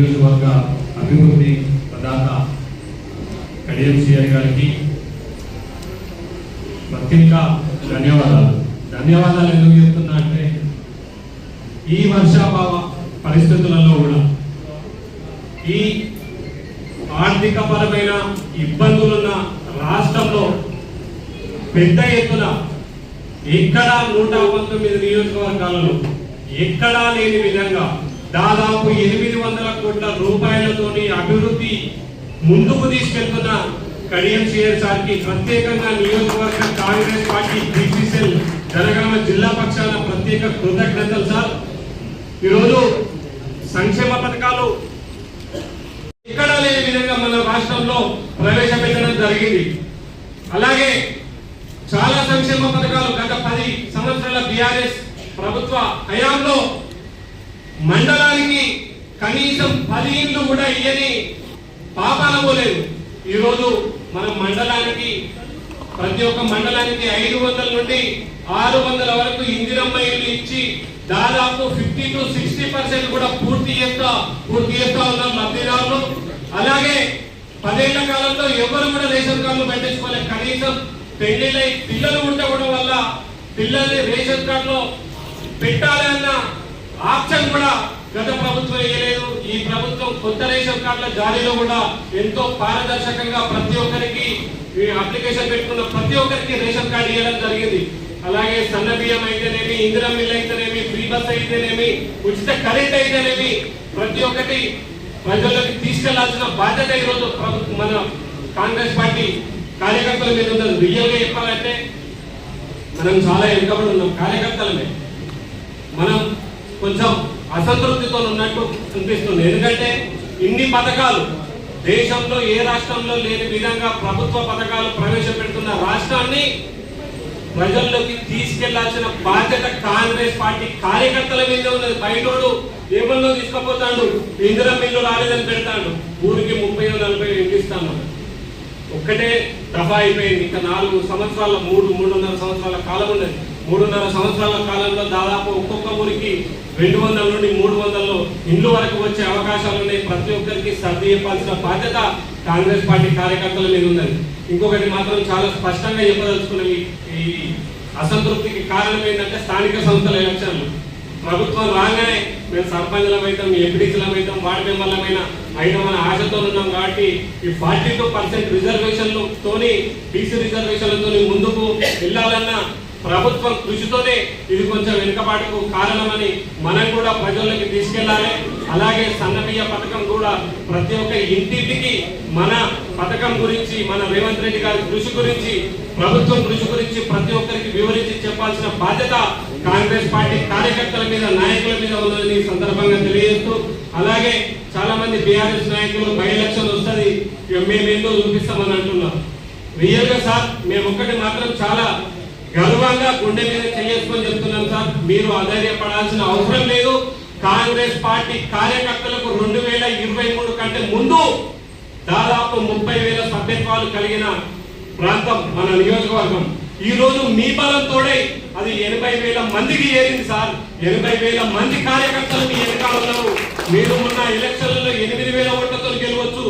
నియోజకవర్గ అభివృద్ధి ప్రదాత కడియం సిఆర్ గారికి ప్రత్యేక ధన్యవాదాలు. ధన్యవాదాలు ఎందుకు చెప్తున్నా అంటే ఈ వర్షాభావ పరిస్థితులలో కూడా ఈ ఆర్థిక పరమైన ఇబ్బందులున్న రాష్ట్రంలో పెద్ద ఎత్తున ఎక్కడా నూట పంతొమ్మిది నియోజకవర్గాలలో ఎక్కడా లేని విధంగా దాదాపు ఎనిమిది వందల కోట్ల రూపాయలతోని అభివృద్ధి ముందుకు తీసుకెళ్తున్న కడియం సిఆర్ సార్కి ప్రత్యేకంగా నియోజకవర్గ కాంగ్రెస్ పార్టీ బీసీసీఎల్ జనగామ జిల్లా పక్షాన ప్రత్యేక కృతజ్ఞతలు సార్. ఈరోజు సంక్షేమ పథకాలు ఎక్కడా లేని విధంగా మన రాష్ట్రంలో ప్రవేశపెట్టడం జరిగింది. అలాగే చాలా సంక్షేమ పథకాలు గత పది సంవత్సరాల బీఆర్ఎస్ ప్రభుత్వ హయాంలో మండలానికి కనీసం పది ఇండ్లు కూడా ఇయ్యని పాపాల పోలేదు. ఈరోజు మన మండలానికి ప్రతి ఒక్క మండలానికి ఐదు వందల నుండి ఆరు వందల వరకు ఇందిరమ్మ ఇల్లు ఇచ్చి దాదాపు ఫిఫ్టీ టు సిక్స్టీ పర్సెంట్ కూడా పూర్తి చేస్తా పూర్తి చేస్తా ఉన్నాం లబ్ధిదారులు. అలాగే పదేళ్ళ కాలంలో ఎవరు కూడా రేషన్ కార్డులు పెట్టించుకోలేదు కనీసం పెళ్ళిళ్ళై పిల్లలు ఉండకపోవడం వల్ల పిల్లల్ని రేషన్ కార్డులో పెట్టాలి అన్న ఆప్షన్ కూడా గత ప్రభుత్వం వేయలేదు. ఈ ప్రభుత్వం కొత్త రేషన్ కార్డుల జారీలో కూడా ఎంతో పారదర్శకంగా ప్రతి ఒక్కరికి ఈ అప్లికేషన్ పెట్టుకున్న ప్రతి ఒక్కరికి రేషన్ కార్డు ఇవ్వడం జరిగింది. అలాగే సన్న బియ్యం అయితేనేమి ఇందిరా మిల్ అయితేనేమి ఫ్రీ బస్ అయితేనేమి ఉచిత కరెంట్ అయితేనేమి ప్రతి ఒక్కటి ప్రజల్లోకి తీసుకెళ్ళాల్సిన బాధ్యత ఈరోజు ప్రభుత్వం మన కాంగ్రెస్ పార్టీ కార్యకర్తల మీద ఉన్నది. రియల్గా చెప్పాలంటే మనం చాలా వెనుకబడి ఉన్నాం. కార్యకర్తలమే. మనం కొంచెం అసంతృప్తితో ఉన్నట్టు అనిపిస్తుంది. ఎందుకంటే ఇన్ని పథకాలు దేశంలో ఏ రాష్ట్రంలో లేని విధంగా ప్రభుత్వ పథకాలు ప్రవేశపెడుతున్న రాష్ట్రాన్ని ప్రజల్లోకి తీసుకెళ్ళాల్సిన బాధ్యత కాంగ్రెస్ పార్టీ కార్యకర్తల మీద ఉన్నది. బయటోడు ఏమన్నా తీసుకుపోతాడు ఇందిరా మిల్లు రాలేదని పెడతాడు. ఊరికి ముప్పై నలభై ఇస్తాను ఒక్కటే దఫా అయిపోయింది. ఇంకా నాలుగు సంవత్సరాల మూడు మూడున్నర సంవత్సరాల కాలం ఉన్నది. మూడున్నర సంవత్సరాల కాలంలో దాదాపు ఒక్కొక్క ఊరికి రెండు వందల నుండి మూడు వందలు ఇండ్లు వరకు వచ్చే అవకాశాలు ఉన్నాయి. ప్రతి ఒక్కరికి సర్ది చెప్పాల్సిన బాధ్యత కాంగ్రెస్ పార్టీ కార్యకర్తల మీద ఉందని ఇంకొకటి మాత్రం చాలా స్పష్టంగా చెప్పదలుచుకున్నవి ఈ అసంతృప్తికి కారణం ఏంటంటే స్థానిక సంస్థల ఎలక్షన్లు. ప్రభుత్వం రాగానే మేము సర్పంచ్లం ఎంపీడీసీలమైతాం ఎంపీడీసీలం అవుతాం వార్డు మెంబర్లమైనా అయినామన్న ఆశతో ఉన్నాం కాబట్టి ఈ ఫార్టీ టూ పర్సెంట్ రిజర్వేషన్లతోని బీసీ రిజర్వేషన్లతో ముందుకు వెళ్ళాలన్న ప్రభుత్వం కృషితోనే ఇది కొంచెం వెనుకబాటుకు కారణమని మనం కూడా ప్రజల్లోకి తీసుకెళ్ళాలి అలాగే సన్నబియ్య పథకం కూడా ప్రతి ఒక్క ఇంటింటికి మన పథకం గురించి మన రేవంత్ రెడ్డి గారి కృషి గురించి ప్రభుత్వం కృషి గురించి ప్రతి ఒక్కరికి వివరించి చెప్పాల్సిన బాధ్యత కాంగ్రెస్ పార్టీ కార్యకర్తల మీద నాయకుల మీద ఉన్నదని సందర్భంగా తెలియజేస్తూ అలాగే చాలా మంది బీఆర్ఎస్ నాయకులు బై ఎలక్షన్ వస్తుంది మేము ఏంటో చూపిస్తామని అంటున్నాం రియల్గా సార్ మేము ఒక్కటి మాత్రం చాలా గర్వంగా గుండె మీద చేసుకొని చెప్తున్నాం సార్. మీరు అధైర్యపడాల్సిన అవసరం లేదు. కాంగ్రెస్ పార్టీ కార్యకర్తలకు రెండు వేల ఇరవై మూడు కంటే ముందు దాదాపు ముప్పై వేల సభ్యత్వాలు కలిగిన ప్రాంతం మన నియోజకవర్గం. ఈ రోజు మీ బలంతోనే అది ఎనభై వేల మందికి చేరింది సార్. ఎనభై వేల మంది కార్యకర్తలు మీ వెనకాల ఉన్నారు. మీరు ఉన్న ఎలక్షన్లలో ఎనిమిది వేల ఓట్లతో గెలవచ్చు.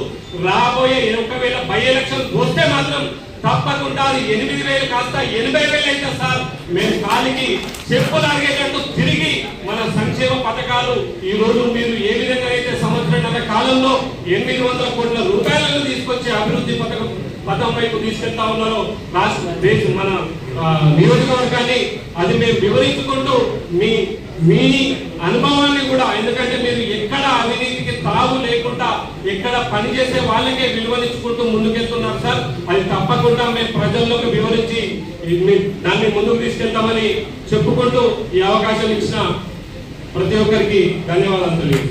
రాబోయే ఒకవేళ బై ఎలక్షన్ వస్తే మాత్రం తప్పకుండా ఎనిమిది వేలు కాస్త ఎనభై వేలు అయితే సార్ మేము కాలికి చెప్పులు అడిగేటట్టు తిరిగి మన సంక్షేమ పథకాలు ఈ రోజు మీరు ఏ విధంగా అయితే సంవత్సరం కాలంలో ఎనిమిది వందల కోట్ల రూపాయలను తీసుకొచ్చి అభివృద్ధి పథకం పథం వైపు తీసుకెళ్తా ఉన్నారో రాష్ట్ర మన నియోజకవర్గాన్ని అది మేము వివరించుకుంటూ మీ మీ అనుభవాన్ని కూడా ఎందుకంటే మీరు ఇక్కడ పనిచేసే వాళ్ళకే విలువనిచ్చుకుంటూ ముందుకెళ్తున్నారు సార్. అది తప్పకుండా మేము ప్రజల్లోకి వివరించి మీ- దాన్ని ముందుకు తీసుకెళ్తామని చెప్పుకుంటూ ఈ అవకాశం ఇచ్చిన ప్రతి ఒక్కరికి ధన్యవాదాలు తెలియదు